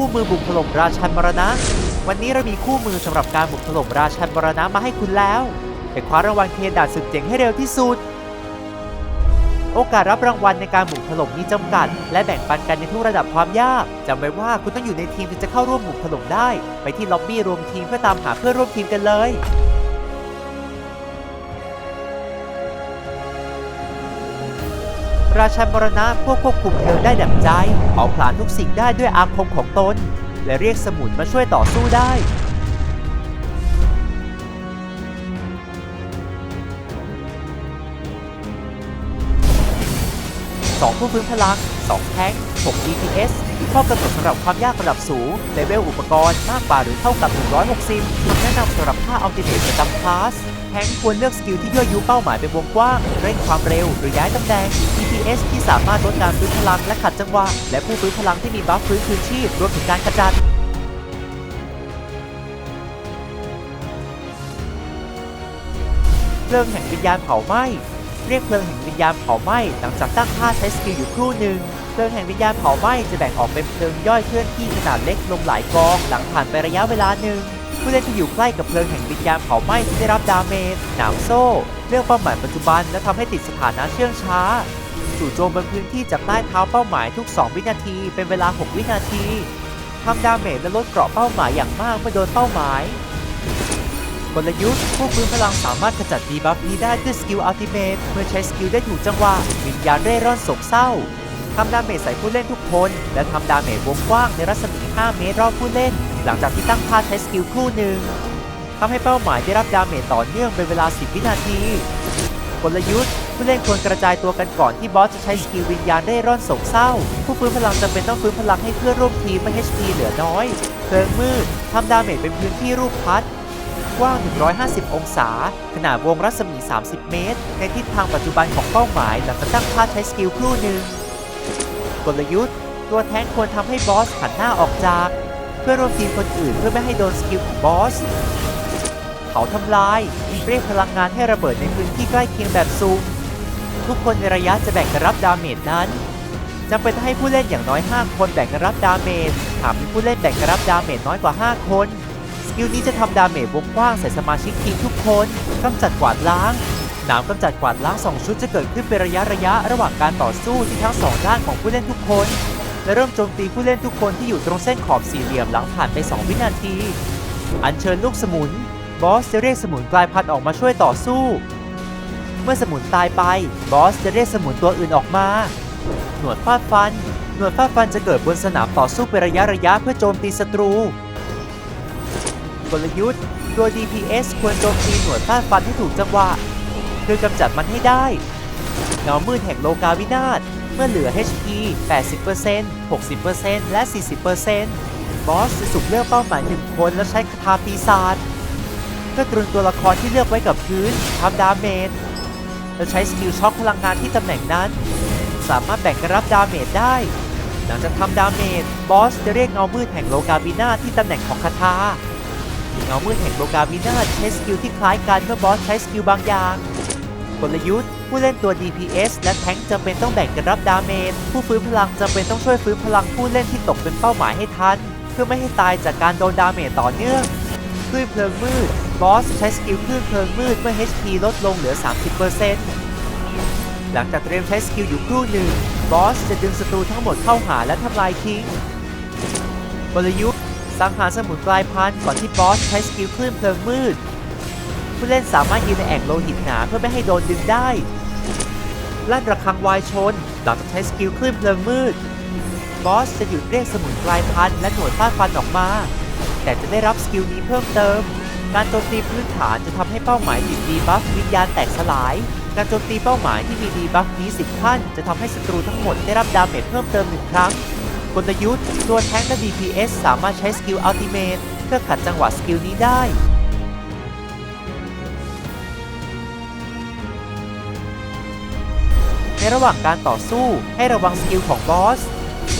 คู่มือบุกถล่มราชันมรณะ วันนี้เรามีคู่มือสำหรับการบุกถล่มราชันมรณะมาให้คุณแล้วไปคว้ารางวัลเคนดาดสุดเจ๋งให้เร็วที่สุด โอกาสรับรางวัลในการบุกถล่มมีจำกัด และแบ่งปันกันในทุกระดับความยากจำไว้ว่าคุณต้องอยู่ในทีมถึงจะเข้าร่วมบุกถล่มได้ ไปที่ล็อบบี้รวมทีมเพื่อตามหาเพื่อนร่วมทีมกันเลย ราชันมรณะพวกควบคุมเพลิงได้ดับใจเผาผลาญทุกสิ่งได้ด้วยอาคมของตน และเรียกสมุนมาช่วยต่อสู้ได้2ผู้ฟื้นพลัง2แท้ง6 DPS ข้อกำหนดสำหรับความยากระดับสูงเลเวลอุปกรณ์มากกว่าหรือเท่ากับ 160คำแนะนำสำหรับค่าอัลติเมทประจำคลาส งควรเลือกสกิลที่ย่อยุเป้าหมายเป็นวงกว้าง เร่งความเร็วหรือย้ายตำแหน่ง DPS ที่สามารถลดการฟื้นพลังและขัดจังหวะ และผู้ฟื้นพลังที่มีบัฟฟื้นคืนชีพรวมถึงการขจัดเพลิงแห่งวิญญาณเผาไหม้เรียกเพลิงแห่งวิญญาณเผาไหม้หลังจากตั้งค่าใช้สกิลอยู่ครู่หนึ่งเพลิงแห่งวิญญาณเผาไหม้จะแบ่งออกเป็นเพลิงย่อยเคลื่อนที่ขนาดเล็กลงหลายกอง หลังผ่านไประยะเวลาหนึ่ง ผู้เล่นที่อยู่ใกล้กับเพลิงแห่งวิญญาณเผาไหม้ที่ได้รับดาเมจหนามโซ่ เลือกเป้าหมายปัจจุบันและทำให้ติดสถานะเชื่องช้าจู่โจมบนพื้นที่จากใต้เท้าเป้าหมายทุก 2 วินาที เป็นเวลา 6 วินาทีทำดาเมจและลดเกราะเป้าหมายอย่างมากเมื่อโดนเป้าหมาย กลยุทธ์ผู้ฟื้นพลังสามารถขจัดดีบัฟนี้ได้ด้วยสกิลอัลติเมทเมื่อใช้สกิลได้ถูกจังหวะวิญญาณเร่ร่อนโศกเศร้าทำดาเมจใส่ผู้เล่นทุกคน และทำดาเมจวงกว้างในรัศมี 5 เมตรรอบผู้เล่น หลังจากที่ตั้งค่าใช้สกิลครู่หนึ่งทำให้เป้าหมายได้รับดาเมจต่อเนื่องเป็นเวลา 10 วินาทีกลยุทธ์ผู้เล่นควรกระจายตัวกันก่อนที่บอสจะใช้สกิลวิญญาณเร่ร่อนโศกเศร้า ผู้ฟื้นพลังจำเป็นต้องฟื้นพลังให้เพื่อนร่วมทีมไม่ HP เหลือน้อยเพลิงมืดทำดาเมจเป็นพื้นที่รูปพัดกว้าง 150 องศา ขนาดวงรัศมี 30 เมตร ในทิศทางปัจจุบันของเป้าหมายหลังจากตั้งค่าใช้สกิลครู่หนึ่งกลยุทธ์ ตัวแทงควรทำให้บอสหันหน้าออกจาก เพื่อร่วมทีมคนอื่นเพื่อไม่ให้โดนสกิลของบอสเขาทำลาย เรียกพลังงานให้ระเบิดในพื้นที่ใกล้เคียงแบบซูม ทุกคนในระยะจะแบ่งกันรับดาเมจนั้นจำเป็นต้องให้ผู้เล่นอย่างน้อย 5 คนแบ่งกันรับดาเมจ หากมีผู้เล่นแบ่งกันรับดาเมจน้อยกว่า 5 คน สกิลนี้จะทำดาเมจวงกว้างใส่สมาชิกทีมทุกคนกำจัดกวาดล้างหนามกำจัดกวาดล้าง2ชุดจะเกิดขึ้นเป็นระยะระยะระหว่างการต่อสู้ที่ทั้งสองด้านของผู้เล่นทุกคน และเริ่มโจมตีผู้เล่นทุกคนที่อยู่ตรงเส้นขอบสี่เหลี่ยมหลังผ่านไป 2 วินาที อัญเชิญลูกสมุน บอสจะเรียกสมุนกลายพันธุ์ออกมาช่วยต่อสู้ เมื่อสมุนตายไป บอสจะเรียกสมุนตัวอื่นออกมา หนวดฟาดฟัน หนวดฟาดฟันจะเกิดบนสนามต่อสู้เป็นระยะระยะเพื่อโจมตีศัตรู กลยุทธ์ตัว DPS ควรโจมตีหนวดฟาดฟันให้ถูกจังหวะคือกำจัดมันให้ได้เงามืดแห่งโลกาวินาศ มื่อเหลือ HP 80% 60%และ 40%บอสจะสุ่มเลือกเป้าหมายหนึ่งคนแล้วใช้คาถาปีศาจเพื่อตรึงตัวละครที่เลือกไว้กับพื้นทำดาเมจแล้วใช้สกิลช็อคพลังงานที่ตำแหน่งนั้น สามารถแบ่งกันรับดาเมจได้ หลังจากทำดาเมจบอสจะเรียกเงามืดแห่งโลกาบินาที่ตำแหน่งของคาถาเงามืดแห่งโลกาบินาใช้สกิลที่คล้ายกันเมื่อบอสใช้สกิลบางอย่าง กลยุทธ์ ผู้เล่นตัว DPS และแทงจำเป็นต้องแบ่งกันรับดาเมจ ผู้ฟื้นพลังจำเป็นต้องช่วยฟื้นพลังผู้เล่นที่ตกเป็นเป้าหมายให้ทัน เพื่อไม่ให้ตายจากการโดนดาเมจต่อเนื่องคลื่นเพลิงมืด บอสใช้สกิลคลื่นเพลิงมืดเมื่อ HP ลดลงเหลือ 30%หลังจากเตรียมใช้สกิลอยู่ครู่หนึ่ง บอสจะดึงศัตรูทั้งหมดเข้าหาและทำลายทิ้งกลยุทธ์สังหารสมุนกลายพันธุ์ก่อนที่บอสใช้สกิลคลื่นเพลิงมืด ผู้เล่นสามารถยืนในแอ่งโลหิตหนาเพื่อไม่ให้โดนดึงได้ลั่นระฆังวายชนหลังจากใช้สกิลคลื่นเพลิงมืด บอสจะหยุดเรียกสมุนกลายพันธุ์และหน่วยฟาดฟันออกมา แต่จะได้รับสกิลนี้เพิ่มเติม การโจมตีพื้นฐานจะทำให้เป้าหมายติดดีบัฟวิญญาณแตกสลาย การโจมตีเป้าหมายที่มีดีบัฟนี้10ขั้นจะทำให้ศัตรูทั้งหมดได้รับดาเมจเพิ่มเติมหนึ่งครั้งกลยุทธ์ตัวแท้งและ DPS สามารถใช้สกิลอัลติเมทเพื่อขัดจังหวะสกิลนี้ได้ ระหว่างการต่อสู้ให้ระวังสกิลของบอส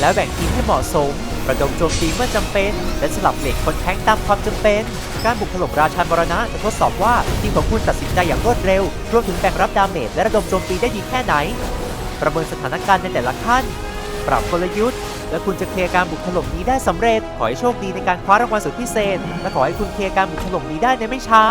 แล้วแบ่งทีมให้เหมาะสมระดมโจมตีเมื่อจำเป็น และสลับเบรกคนแทงตามความจำเป็น การบุกถล่มราชันมรณะจะทดสอบว่าทีมของคุณตัดสินใจอย่างรวดเร็ว รวมถึงแบ่งรับดาเมจและระดมโจมตีได้ดีแค่ไหน ประเมินสถานการณ์ในแต่ละขั้น ปรับกลยุทธ์ และคุณจะเคลียร์การบุกถล่มนี้ได้สำเร็จ ขอให้โชคดีในการคว้ารางวัลสุดพิเศษ และขอให้คุณเคลียร์การบุกถล่มนี้ได้ในไม่ช้า